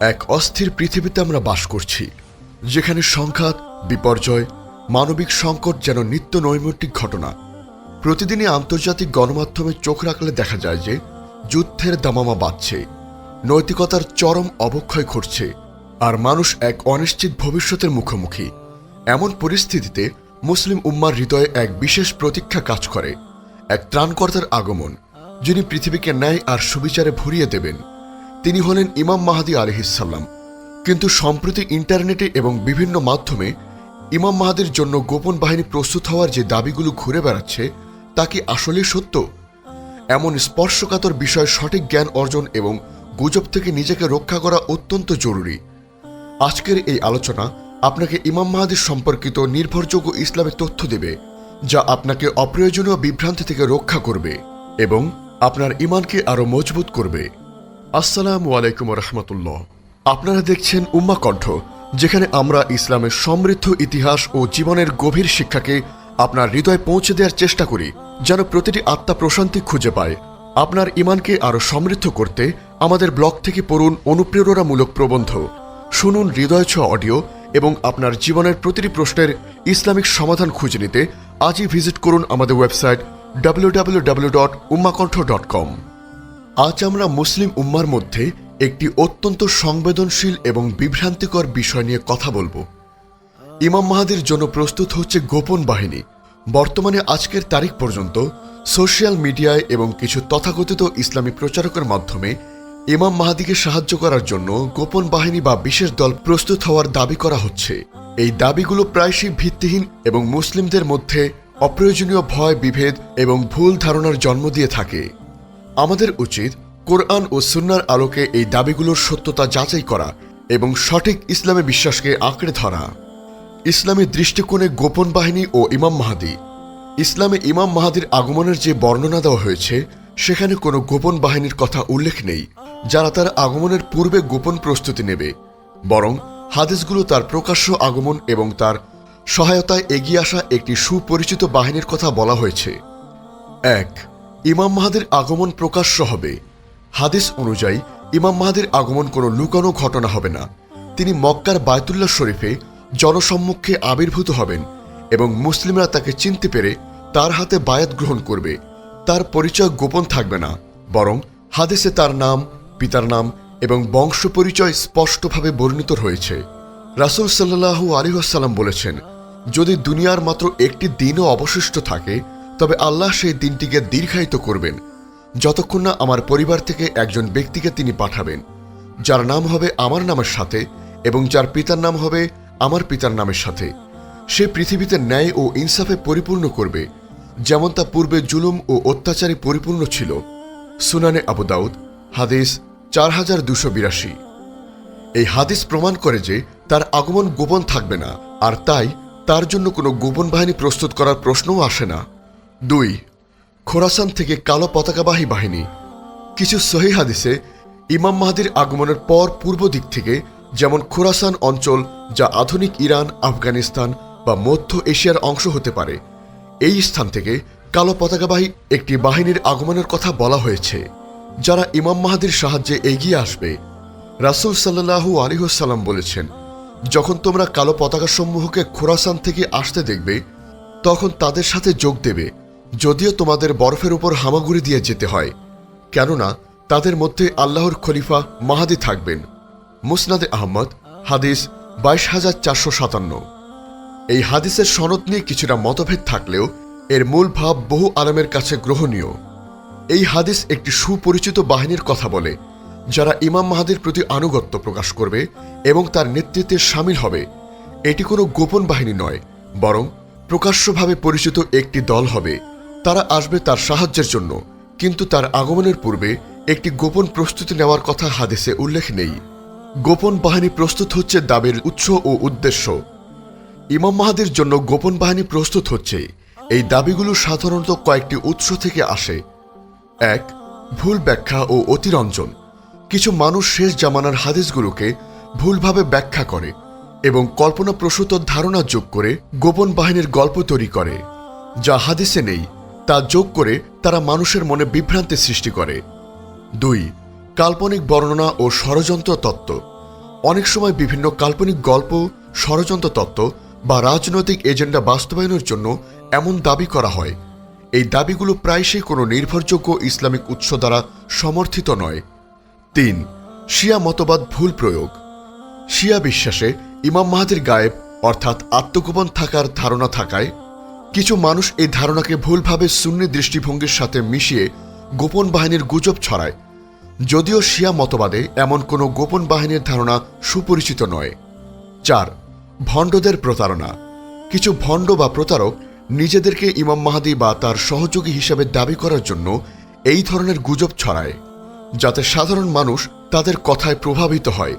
এক অস্থির পৃথিবীতে আমরা বাস করছি, যেখানে সংঘাত, বিপর্যয়, মানবিক সংকট যেন নিত্য নৈমিত্তিক ঘটনা। প্রতিদিনই আন্তর্জাতিক গণমাধ্যমে চোখ রাখলে দেখা যায় যে যুদ্ধের দামামা বাড়ছে, নৈতিকতার চরম অবক্ষয় ঘটছে, আর মানুষ এক অনিশ্চিত ভবিষ্যতের মুখোমুখি। এমন পরিস্থিতিতে মুসলিম উম্মার হৃদয়ে এক বিশেষ প্রতীক্ষা কাজ করে, এক ত্রাণকর্তার আগমন, যিনি পৃথিবীকে ন্যায় আর সুবিচারে ভরিয়ে দেবেন। তিনি হলেন ইমাম মাহাদি আলহিসাল্লাম। কিন্তু সম্প্রতি ইন্টারনেটে এবং বিভিন্ন মাধ্যমে ইমাম মাহাদির জন্য গোপন বাহিনী প্রস্তুত হওয়ার যে দাবিগুলো ঘুরে বেড়াচ্ছে, তা কি আসলে সত্য? এমন স্পর্শকাতর বিষয় সঠিক জ্ঞান অর্জন এবং গুজব থেকে নিজেকে রক্ষা করা অত্যন্ত জরুরি। আজকের এই আলোচনা আপনাকে ইমাম মাহাদির সম্পর্কিত নির্ভরযোগ্য ইসলামের তথ্য দেবে, যা আপনাকে অপ্রয়োজনীয় বিভ্রান্তি থেকে রক্ষা করবে এবং আপনার ইমানকে আরও মজবুত করবে। আসসালামু আলাইকুম রহমতুল্লাহ। আপনারা দেখছেন উম্মা কণ্ঠ, যেখানে আমরা ইসলামের সমৃদ্ধ ইতিহাস ও জীবনের গভীর শিক্ষাকে আপনার হৃদয়ে পৌঁছে দেওয়ার চেষ্টা করি, যেন প্রতিটি আত্মা প্রশান্তি খুঁজে পায়। আপনার ইমানকে আরও সমৃদ্ধ করতে আমাদের ব্লগ থেকে পড়ুন অনুপ্রেরণামূলক প্রবন্ধ। শুনুন হৃদয় ছোঁয়া অডিও এবং আপনার জীবনের প্রতিটি প্রশ্নের ইসলামিক সমাধান খুঁজে নিতে আজই ভিজিট করুন আমাদের ওয়েবসাইট www.ummakontho.com আজ আমরা মুসলিম উম্মার মধ্যে একটি অত্যন্ত সংবেদনশীল এবং বিভ্রান্তিকর বিষয় নিয়ে কথা বলব। ইমাম মাহাদির জন্য প্রস্তুত হচ্ছে গোপন বাহিনী। বর্তমানে আজকের তারিখ পর্যন্ত সোশ্যাল মিডিয়ায় এবং কিছু তথাকথিত ইসলামী প্রচারকের মাধ্যমে ইমাম মাহাদিকে সাহায্য করার জন্য গোপন বাহিনী বা বিশেষ দল প্রস্তুত হওয়ার দাবি করা হচ্ছে। এই দাবিগুলো প্রায়শই ভিত্তিহীন এবং মুসলিমদের মধ্যে অপ্রয়োজনীয় ভয়, বিভেদ এবং ভুল ধারণার জন্ম দিয়ে থাকে। আমাদের উচিত কোরআন ও সুন্নার আলোকে এই দাবিগুলোর সত্যতা যাচাই করা এবং সঠিক ইসলামে বিশ্বাসকে আঁকড়ে ধরা। ইসলামী দৃষ্টিকোণে গোপন বাহিনী ও ইমাম মাহাদি। ইসলামে ইমাম মাহাদির আগমনের যে বর্ণনা দেওয়া হয়েছে, সেখানে কোনো গোপন বাহিনীর কথা উল্লেখ নেই, যারা তার আগমনের পূর্বে গোপন প্রস্তুতি নেবে। বরং হাদিসগুলো তার প্রকাশ্য আগমন এবং তার সহায়তায় এগিয়ে আসা একটি সুপরিচিত বাহিনীর কথা বলা হয়েছে। এক ইমাম মাহাদির আগমন প্রকাশ্য হবে। হাদিস অনুযায়ী, ইমাম মাহাদির আগমন কোনো লুকানো ঘটনা হবে না। তিনি মক্কার বায়তুল্লাহ শরীফে জনসম্মুখে আবির্ভূত হবেন এবং মুসলিমরা তাকে চিনতে পেরে তার হাতে বায়াত গ্রহণ করবে। তার পরিচয় গোপন থাকবে না, বরং হাদিসে তার নাম, পিতার নাম এবং বংশ পরিচয় স্পষ্টভাবে বর্ণিত রয়েছে। রাসুল সাল্লাহু আলিহাসাল্লাম বলেছেন, যদি দুনিয়ার মাত্র একটি দিনও অবশিষ্ট থাকে তবে আল্লাহ সেই দিনটিকে দীর্ঘায়িত করবেন, যতক্ষণ না আমার পরিবার থেকে একজন ব্যক্তিকে তিনি পাঠাবেন, যার নাম হবে আমার নামের সাথে এবং যার পিতার নাম হবে আমার পিতার নামের সাথে। সে পৃথিবীতে ন্যায় ও ইনসাফে পরিপূর্ণ করবে, যেমন তা পূর্বে জুলুম ও অত্যাচারে পরিপূর্ণ ছিল। সুনানে আবু দাউদ, হাদিস চার হাজার দুশো বিরাশি। এই হাদিস প্রমাণ করে যে তার আগমন গোপন থাকবে না, আর তাই তার জন্য কোনো গোপন বাহিনী প্রস্তুত করার প্রশ্নও আসে না। দুই, খোরাসান থেকে কালো পতাকাবাহী বাহিনী। কিছু সহি হাদিসে ইমাম মাহাদির আগমনের পর পূর্ব দিক থেকে যেমন খোরাসান অঞ্চল যা আধুনিক ইরান, আফগানিস্তান বা মধ্য এশিয়ার অংশ হতে পারে, এই স্থান থেকে কালো পতাকাবাহী একটি বাহিনীর আগমনের কথা বলা হয়েছে, যারা ইমাম মাহাদির সাহায্যে এগিয়ে আসবে। রাসুল সাল্লাহু আলিহাসাল্লাম বলেছেন, যখন তোমরা কালো পতাকা সমূহকে খোরাসান থেকে আসতে দেখবে, তখন তাদের সাথে যোগ দেবে যদিও তোমাদের বরফের উপর হামাগুড়ি দিয়ে যেতে হয়, কেননা তাদের মধ্যে আল্লাহর খলিফা মাহাদি থাকবেন। মুসনাদে আহমদ, হাদিস বাইশ হাজার চারশো সাতান্ন। এই হাদিসের সনদ নিয়ে কিছুটা মতভেদ থাকলেও এর মূল ভাব বহু আলমের কাছে গ্রহণীয়। এই হাদিস একটি সুপরিচিত বাহিনীর কথা বলে, যারা ইমাম মাহাদির প্রতি আনুগত্য প্রকাশ করবে এবং তার নেতৃত্বে সামিল হবে। এটি কোনো গোপন বাহিনী নয়, বরং প্রকাশ্যভাবে পরিচিত একটি দল হবে। তারা আসবে তার সাহায্যের জন্য, কিন্তু তার আগমনের পূর্বে একটি গোপন প্রস্তুতি নেওয়ার কথা হাদিসে উল্লেখ নেই। গোপন বাহিনী প্রস্তুত হচ্ছে দাবির উৎস ও উদ্দেশ্য। ইমাম মাহাদির জন্য গোপন বাহিনী প্রস্তুত হচ্ছে। এই দাবিগুলো সাধারণত কয়েকটি উৎস থেকে আসে। এক, ভুল ব্যাখ্যা ও অতিরঞ্জন। কিছু মানুষ শেষ জামানার হাদিসগুলোকে ভুলভাবে ব্যাখ্যা করে এবং কল্পনাপ্রসূত ধারণা যোগ করে গোপন বাহিনীর গল্প তৈরি করে, যা হাদিসে নেই। তা যোগ করে তারা মানুষের মনে বিভ্রান্তি সৃষ্টি করে। দুই, কাল্পনিক বর্ণনা ও ষড়যন্ত্র তত্ত্ব। অনেক সময় বিভিন্ন কাল্পনিক গল্প, ষড়যন্ত্র তত্ত্ব বা রাজনৈতিক এজেন্ডা বাস্তবায়নের জন্য এমন দাবি করা হয়। এই দাবিগুলো প্রায়শই কোনো নির্ভরযোগ্য ইসলামিক উৎস দ্বারা সমর্থিত নয়। তিন, শিয়া মতবাদ ভুল প্রয়োগ। শিয়া বিশ্বাসে ইমাম মাহাদির গায়েব, অর্থাৎ আত্মগোপন থাকার ধারণা থাকায় কিছু মানুষ এই ধারণাকে ভুলভাবে শূন্য দৃষ্টিভঙ্গির সাথে মিশিয়ে গোপন বাহিনীর গুজব ছড়ায়। যদিও শিয়া মতবাদে এমন কোনো গোপন বাহিনীর ধারণা সুপরিচিত নয়। চার, ভণ্ডদের প্রতারণা। কিছু ভণ্ড বা প্রতারক নিজেদেরকে ইমাম মাহাদি বা তার সহযোগী হিসেবে দাবি করার জন্য এই ধরনের গুজব ছড়ায়, যাতে সাধারণ মানুষ তাদের কথায় প্রভাবিত হয়।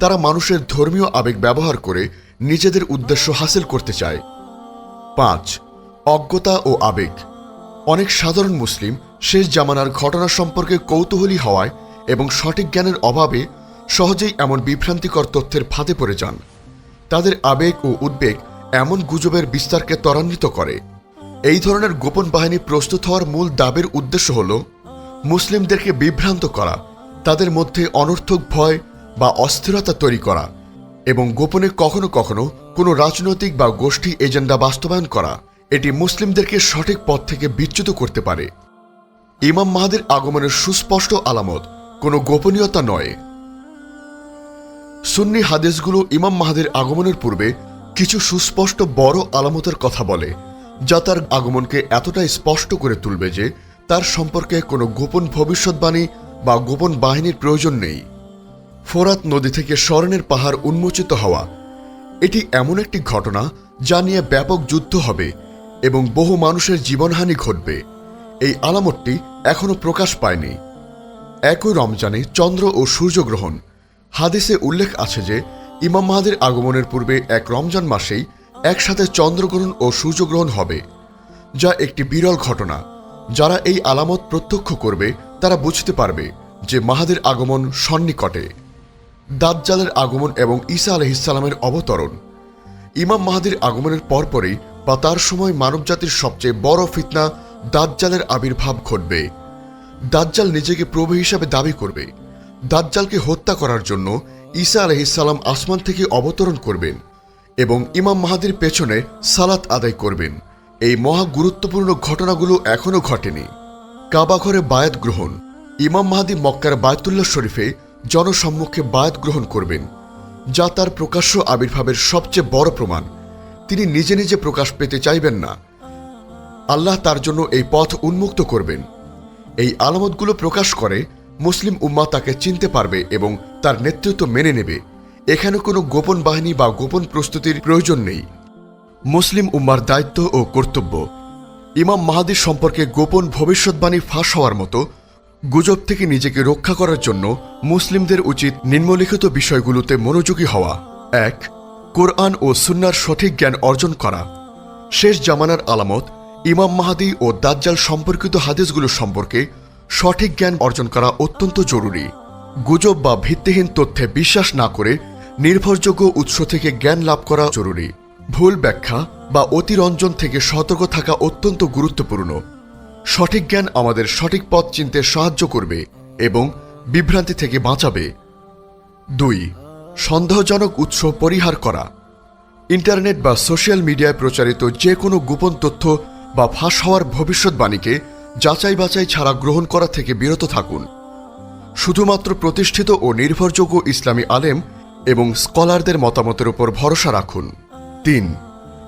তারা মানুষের ধর্মীয় আবেগ ব্যবহার করে নিজেদের উদ্দেশ্য হাসিল করতে চায়। পাঁচ, অজ্ঞতা ও আবেগ। অনেক সাধারণ মুসলিম শেষ জামানার ঘটনা সম্পর্কে কৌতূহলী হওয়ায় এবং সঠিক জ্ঞানের অভাবে সহজেই এমন বিভ্রান্তিকর তথ্যের ফাঁদে পড়ে যান। তাদের আবেগ ও উদ্বেগ এমন গুজবের বিস্তারকে ত্বরান্বিত করে। এই ধরনের গোপন বাহিনী প্রস্তুত হওয়ার মূল দাবির উদ্দেশ্য হল মুসলিমদেরকে বিভ্রান্ত করা, তাদের মধ্যে অনর্থক ভয় বা অস্থিরতা তৈরি করা এবং গোপনে কখনো কখনো কোনো রাজনৈতিক বা গোষ্ঠী এজেন্ডা বাস্তবায়ন করা, এটি মুসলিমদেরকে সঠিক পথ থেকে বিচ্যুত করতে পারে। ইমাম মাহাদের আগমনের সুস্পষ্ট আলামত কোনো গোপনীয়তা নয়। সুন্নি হাদিসগুলো ইমাম মাহাদের আগমনের পূর্বে কিছু সুস্পষ্ট বড় আলামতের কথা বলে, যা তার আগমনকে এতটাই স্পষ্ট করে তুলবে যে তার সম্পর্কে কোনো গোপন ভবিষ্যৎবাণী বা গোপন বাহিনীর প্রয়োজন নেই। ফোরাত নদী থেকে স্মরণের পাহাড় উন্মোচিত হওয়া। এটি এমন একটি ঘটনা যা নিয়ে ব্যাপক যুদ্ধ হবে এবং বহু মানুষের জীবনহানি ঘটবে। এই আলামতটি এখনও প্রকাশ পায়নি। একই রমজানে চন্দ্র ও সূর্যগ্রহণ। হাদিসে উল্লেখ আছে যে, ইমাম মাহাদের আগমনের পূর্বে এক রমজান মাসেই একসাথে চন্দ্রগ্রহণ ও সূর্যগ্রহণ হবে, যা একটি বিরল ঘটনা। যারা এই আলামত প্রত্যক্ষ করবে, তারা বুঝতে পারবে যে মাহাদের আগমন সন্নিকটে। দাজ্জালের আগমন এবং ঈসা আলহিসাল্লামের অবতরণ। ইমাম মাহাদির আগমনের পরপরই বা তার সময় মানবজাতির সবচেয়ে বড় ফিতনা দাজ্জালের আবির্ভাব ঘটবে। দাজ্জাল নিজেকে প্রভু হিসাবে দাবি করবে। দাজ্জালকে হত্যা করার জন্য ঈসা আলহিসাল্লাম আসমান থেকে অবতরণ করবেন এবং ইমাম মাহাদির পেছনে সালাত আদায় করবেন। এই মহা গুরুত্বপূর্ণ ঘটনাগুলো এখনও ঘটেনি। কাবাঘরে বায়াত গ্রহণ। ইমাম মাহাদি মক্কার বায়তুল্লাহ শরীফে জনসম্মুখে বায়াত গ্রহণ করবেন, যা তার প্রকাশ্য আবির্ভাবের সবচেয়ে বড় প্রমাণ। তিনি নিজে নিজে প্রকাশ পেতে চাইবেন না। আল্লাহ তার জন্য এই পথ উন্মুক্ত করবেন। এই আলামতগুলো প্রকাশ করে মুসলিম উম্মা তাকে চিনতে পারবে এবং তার নেতৃত্ব মেনে নেবে। এখানে কোনো গোপন বাহিনী বা গোপন প্রস্তুতির প্রয়োজন নেই। মুসলিম উম্মার দায়িত্ব ও কর্তব্য। ইমাম মাহাদির সম্পর্কে গোপন ভবিষ্যৎবাণী ফাঁস হওয়ার মতো গুজব থেকে নিজেকে রক্ষা করার জন্য মুসলিমদের উচিত নিম্নলিখিত বিষয়গুলোতে মনোযোগী হওয়া। এক, কোরআন ও সুন্নার সঠিক জ্ঞান অর্জন করা। শেষ জামানার আলামত, ইমাম মাহাদি ও দাজ্জাল সম্পর্কিত হাদিসগুলো সম্পর্কে সঠিক জ্ঞান অর্জন করা অত্যন্ত জরুরি। গুজব বা ভিত্তিহীন তথ্যে বিশ্বাস না করে নির্ভরযোগ্য উৎস থেকে জ্ঞান লাভ করা জরুরি। ভুল ব্যাখ্যা বা অতিরঞ্জন থেকে সতর্ক থাকা অত্যন্ত গুরুত্বপূর্ণ। সঠিক জ্ঞান আমাদের সঠিক পথ চিনতে সাহায্য করবে এবং বিভ্রান্তি থেকে বাঁচাবে। দুই, সন্দেহজনক উৎস পরিহার করা। ইন্টারনেট বা সোশ্যাল মিডিয়ায় প্রচারিত যে কোনো গোপন তথ্য বা ফাঁস হওয়ার ভবিষ্যৎবাণীকে যাচাই বাছাই ছাড়া গ্রহণ করা থেকে বিরত থাকুন। শুধুমাত্র প্রতিষ্ঠিত ও নির্ভরযোগ্য ইসলামী আলেম এবং স্কলারদের মতামতের উপর ভরসা রাখুন। তিন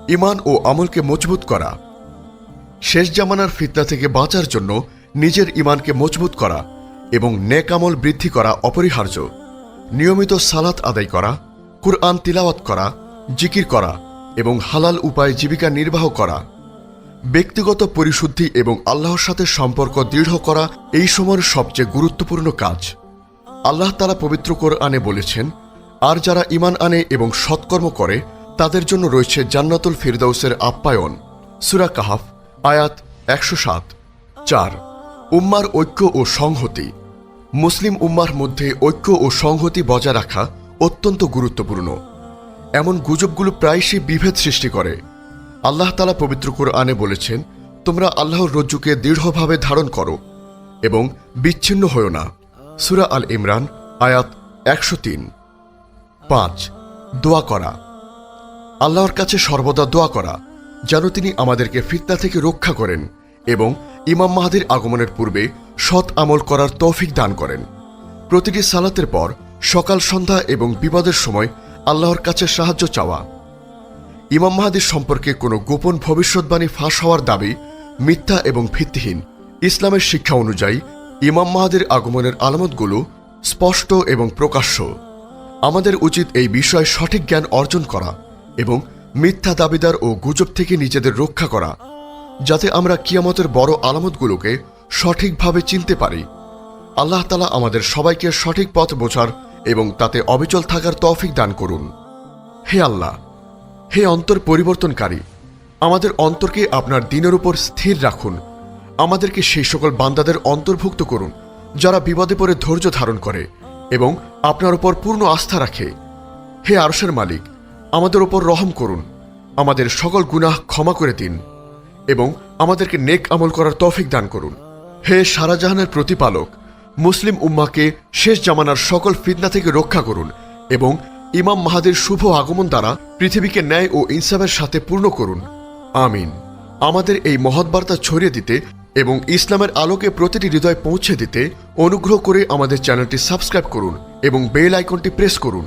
ইমান ও আমলকে মজবুত করা। শেষ জামানার ফিতনা থেকে বাঁচার জন্য নিজের ইমানকে মজবুত করা এবং নেকামল বৃদ্ধি করা অপরিহার্য। নিয়মিত সালাত আদায় করা, কুরআন তিলাওয়াত করা, জিকির করা এবং হালাল উপায়ে জীবিকা নির্বাহ করা। ব্যক্তিগত পরিশুদ্ধি এবং আল্লাহর সাথে সম্পর্ক দৃঢ় করা এই সময়ের সবচেয়ে গুরুত্বপূর্ণ কাজ। আল্লাহ তালা পবিত্র কোরআনে বলেছেন, আর যারা ইমান আনে এবং সৎকর্ম করে, তাদের জন্য রয়েছে জান্নাতুল ফিরদৌসের আপ্যায়ন। সুরা কাহাফ আয়াত একশো সাত। চার, উম্মার ঐক্য ও সংহতি। মুসলিম উম্মার মধ্যে ঐক্য ও সংহতি বজায় রাখা অত্যন্ত গুরুত্বপূর্ণ। এমন গুজবগুলো প্রায়শই বিভেদ সৃষ্টি করে। আল্লাহ তালা পবিত্র কোরআনে বলেছেন, তোমরা আল্লাহর রজ্জুকে দৃঢ়ভাবে ধারণ করো এবং বিচ্ছিন্ন হও না। সুরা আল ইমরান, আয়াত একশো তিন। পাঁচ, দোয়া করা। আল্লাহর কাছে সর্বদা দোয়া করা। যেন তিনি আমাদেরকে ফিতনা থেকে রক্ষা করেন এবং ইমাম মাহাদির আগমনের পূর্বে সৎ আমল করার তৌফিক দান করেন। প্রতিটি সালাতের পর সকাল সন্ধ্যা এবং বিপদের সময় আল্লাহর কাছে সাহায্য চাওয়া। ইমাম মাহাদির সম্পর্কে কোনো গোপন ভবিষ্যৎবাণী ফাঁস হওয়ার দাবি মিথ্যা এবং ভিত্তিহীন। ইসলামের শিক্ষা অনুযায়ী ইমাম মাহাদির আগমনের আলামতগুলো স্পষ্ট এবং প্রকাশ্য। আমাদের উচিত এই বিষয়ে সঠিক জ্ঞান অর্জন করা এবং মিথ্যা দাবিদার ও গুজব থেকে নিজেদের রক্ষা করা, যাতে আমরা কিয়ামতের বড় আলামতগুলোকে সঠিকভাবে চিনতে পারি। আল্লাহ তালা আমাদের সবাইকে সঠিক পথ বোঝার এবং তাতে অবিচল থাকার তৌফিক দান করুন। হে আল্লাহ, হে অন্তর পরিবর্তনকারী, আমাদের অন্তরকে আপনার দিনের উপর স্থির রাখুন। আমাদেরকে সেই সকল বান্দাদের অন্তর্ভুক্ত করুন, যারা বিপদে পড়ে ধৈর্য ধারণ করে এবং আপনার উপর পূর্ণ আস্থা রাখে। হে আরশের মালিক আমাদের ওপর রহম করুন, আমাদের সকল গুনাহ ক্ষমা করে দিন, এবং আমাদেরকে নেক আমল করার তৌফিক দান করুন। হে সারাজাহানের প্রতিপালক, মুসলিম উম্মাকে শেষ জামানার সকল ফিতনা থেকে রক্ষা করুন, এবং ইমাম মাহাদের শুভ আগমন দ্বারা পৃথিবীকে ন্যায় ও ইনসাফের সাথে পূর্ণ করুন। আমিন। আমাদের এই মহৎ বার্তা ছড়িয়ে দিতে এবং ইসলামের আলোকে প্রতিটি হৃদয় পৌঁছে দিতে অনুগ্রহ করে আমাদের চ্যানেলটি সাবস্ক্রাইব করুন এবং বেল আইকনটি প্রেস করুন।